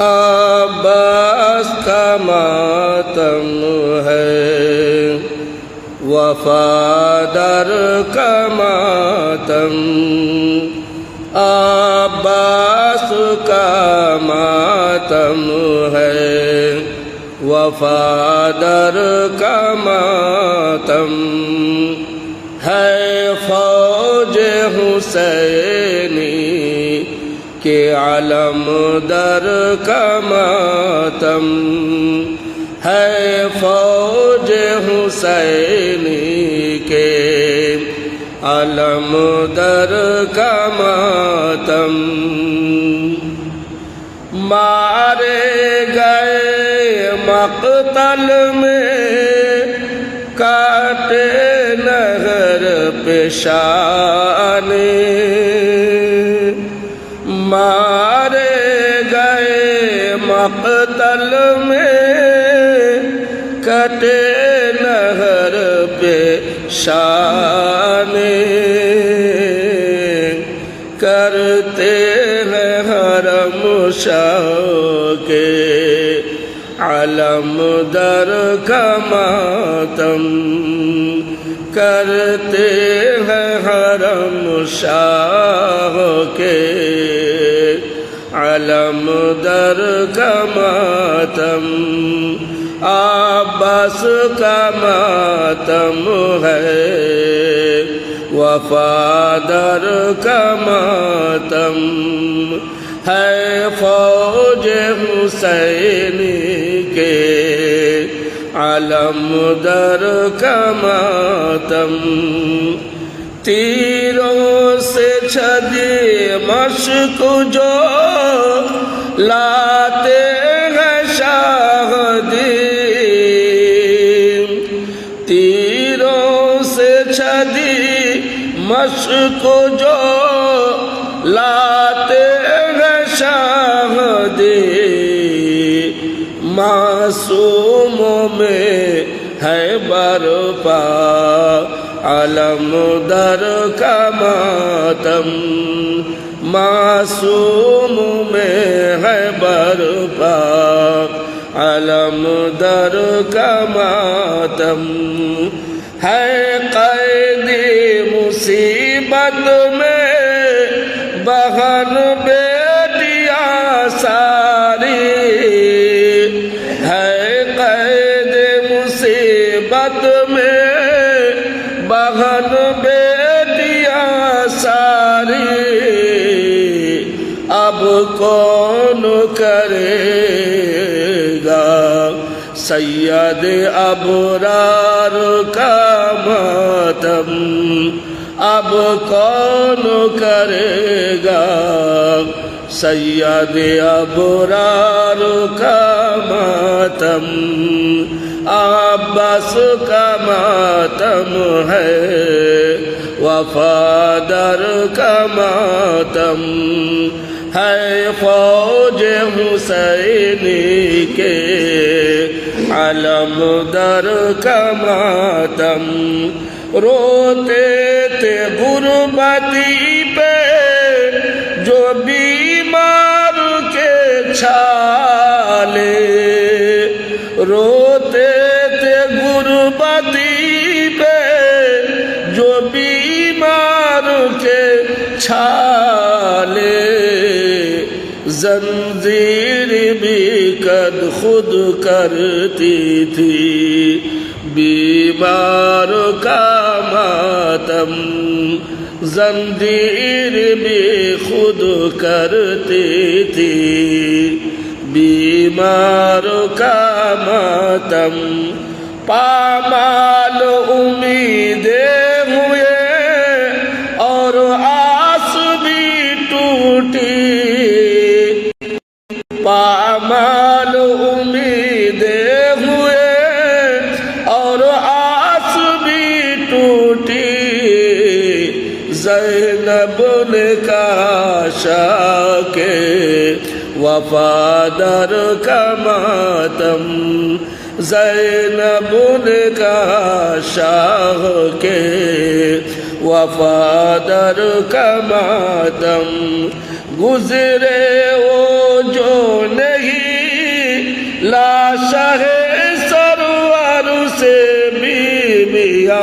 अब्बास का मातम है। वफादर का मातम। अब्बास का मातम है। वफादर का मातम है। फौज हुसैनी के आलम दर का मातम है फौज हुसैनी के आलम दर का मातम मारे गए मकतल में काटे नहर पेशाने मकतल में कटे नहर पे शाने करते हैं हरम के अलम दर का मातम करते हैं हरम शाह के علم در کماتم آبس کماتم ہے وفا در کماتم ہے فوج حسین کے علم در کماتم तीरों से छदी मशक जो लाते हैं शाहदी तीरों से छदी मशक जो लाते हैं शाहदी मासूमों में है बरपा আলমুদার কামাতম, মাসুম মে হর পাক আলমদার কামাতম হয়দি মুসিবত মে বহন বেটিয়া সারি। হয়দ মুসিবত মে বাগান বেদিয়া সারে আব কোন করে সৈয়দ আবরার কামতম, আব কোন করেগা? সৈয়দ আবরার কামতম अब्बास का मातम है, वफादर का मातम है, फौज हुसैनी के अलम दर का मातम। रोते थे गुरबती पे, जो बीमार के छाले। چھالے زنزیر بھی قد خود کرتی تھی بیمار کا ماتم زنجیر بھی خود کرتی تھی بیمار کا ماتم پامال امیدیں ہوئے पामाल उम्मीदे हुए और आस भी टूटी जैनब ने कहा शाके वफादर का मातम जैनब ने कहा शाह के वफादर का گزرے وہ جو نہیں لاشا ہے سروار سے بیویاں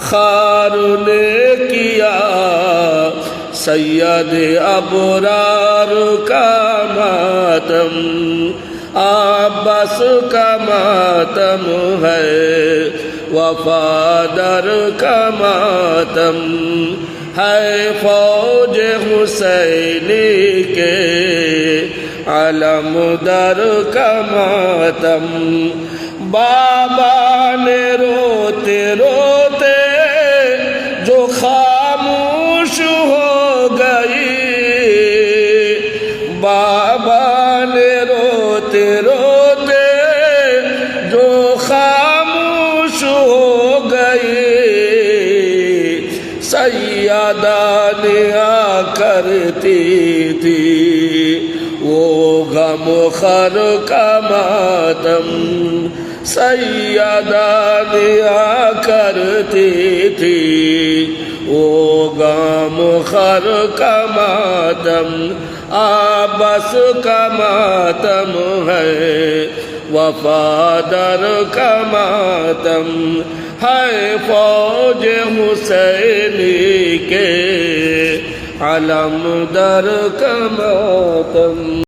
خار نے کیا سید ابرار کا ماتم آبس کا ماتم ہے وفادر کا ماتم ہے فوج حسینی کے علم در کماتم بابا نے روتے روتے सैयदा ने करती थी वो गम खर का मातम सैयदा दिया करती थी वो गम खर का मातम आबस का मातम है वफादर का मातम ہے فوج حسینی کے علم در کماتم